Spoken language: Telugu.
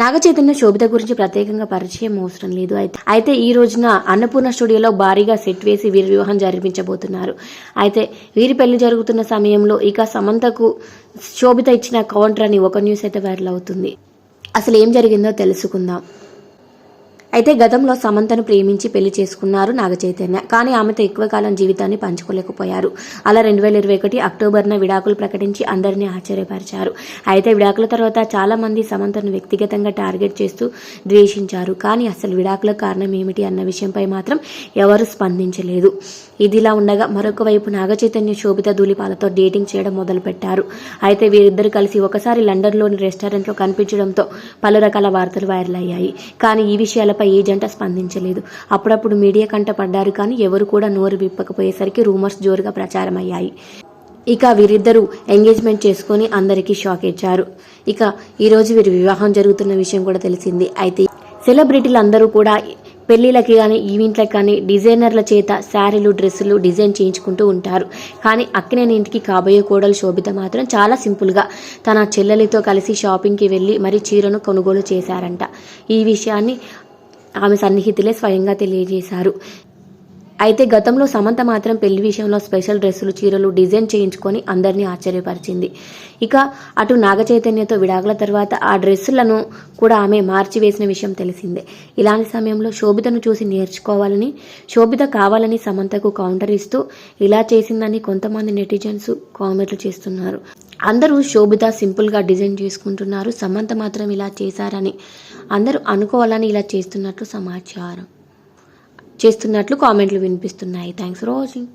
నాగచైతన్య శోభిత గురించి ప్రత్యేకంగా పరిచయం అవసరం లేదు. అయితే అయితే ఈ రోజున అన్నపూర్ణ స్టూడియోలో భారీగా సెట్ వేసి వీరి వివాహం జరిపించబోతున్నారు. అయితే వీరి పెళ్ళి జరుగుతున్న సమయంలో ఇక సమంతకు శోభిత ఇచ్చిన కౌంటర్ అని ఒక న్యూస్ అయితే వైరల్ అవుతుంది. అసలు ఏం జరిగిందో తెలుసుకుందాం. అయితే గతంలో సమంతను ప్రేమించి పెళ్ళి చేసుకున్నారు నాగ చైతన్య. కానీ ఆమెతో ఎక్కువ కాలం జీవితాన్ని పంచుకోలేకపోయారు. అలా రెండు వేల ఇరవై ఒకటి అక్టోబర్న విడాకులు ప్రకటించి అందరినీ ఆశ్చర్యపరిచారు. అయితే విడాకుల తర్వాత చాలా మంది సమంతను వ్యక్తిగతంగా టార్గెట్ చేస్తూ ద్వేషించారు. కానీ అసలు విడాకుల కారణం ఏమిటి అన్న విషయంపై మాత్రం ఎవరు స్పందించలేదు. ఇదిలా ఉండగా మరొక వైపు నాగ చైతన్య శోభిత ధూళిపాలతో డేటింగ్ చేయడం మొదలుపెట్టారు. అయితే వీరిద్దరు కలిసి ఒకసారి లండన్లోని రెస్టారెంట్లో కనిపించడంతో పలు రకాల వార్తలు వైరల్ అయ్యాయి. కానీ ఈ విషయాలపై ఏజెంట జంట స్పందించలేదు. అప్పుడప్పుడు మీడియా కంట పడ్డారు కానీ ఎవరు కూడా నోరు విప్పకపోయేసరికి రూమర్స్ జోరుగా ప్రచారం అయ్యాయి ఇక వీరిద్దరూ ఎంగేజ్మెంట్ చేసుకొని అందరికీ షాక్ ఇచ్చారు. ఇక ఈరోజు వీరి వివాహం జరుగుతున్న విషయం కూడా తెలిసింది. అయితే సెలబ్రిటీలు అందరూ కూడా పెళ్ళిళ్ళకి కానీ ఈవెంట్లకు కానీ డిజైనర్ల చేత శారీలు డ్రెస్సులు డిజైన్ చేయించుకుంటూ ఉంటారు. కానీ అక్కినేని ఇంటికి కాబోయే కోడలు శోభిత మాత్రం చాలా సింపుల్గా తన చెల్లెలితో కలిసి షాపింగ్కి వెళ్ళి మరి చీరను కొనుగోలు చేశారంట. ఈ విషయాన్ని ఆమె సన్నిహితులే స్వయంగా తెలియజేశారు. అయితే గతంలో సమంత మాత్రం పెళ్ళి విషయంలో స్పెషల్ డ్రెస్సులు చీరలు డిజైన్ చేయించుకొని అందరినీ ఆశ్చర్యపరిచింది. ఇక అటు నాగ చైతన్యతో విడాకుల తర్వాత ఆ డ్రెస్సులను కూడా ఆమె మార్చివేసిన విషయం తెలిసిందే. ఇలాంటి సమయంలో శోభితను చూసి నేర్చుకోవాలని శోభిత కావాలని సమంతకు కౌంటర్ ఇస్తూ ఇలా చేసిందని కొంతమంది నెటిజన్స్ కామెంట్లు చేస్తున్నారు. అందరూ శోభిత సింపుల్గా డిజైన్ చేసుకుంటున్నారు సమంత మాత్రం ఇలా చేశారని అందరూ అనుకోవాలని ఇలా చేస్తున్నట్లు సమాచారం. చేస్తున్నట్లు కామెంట్లు వినిపిస్తున్నాయి. Thanks for watching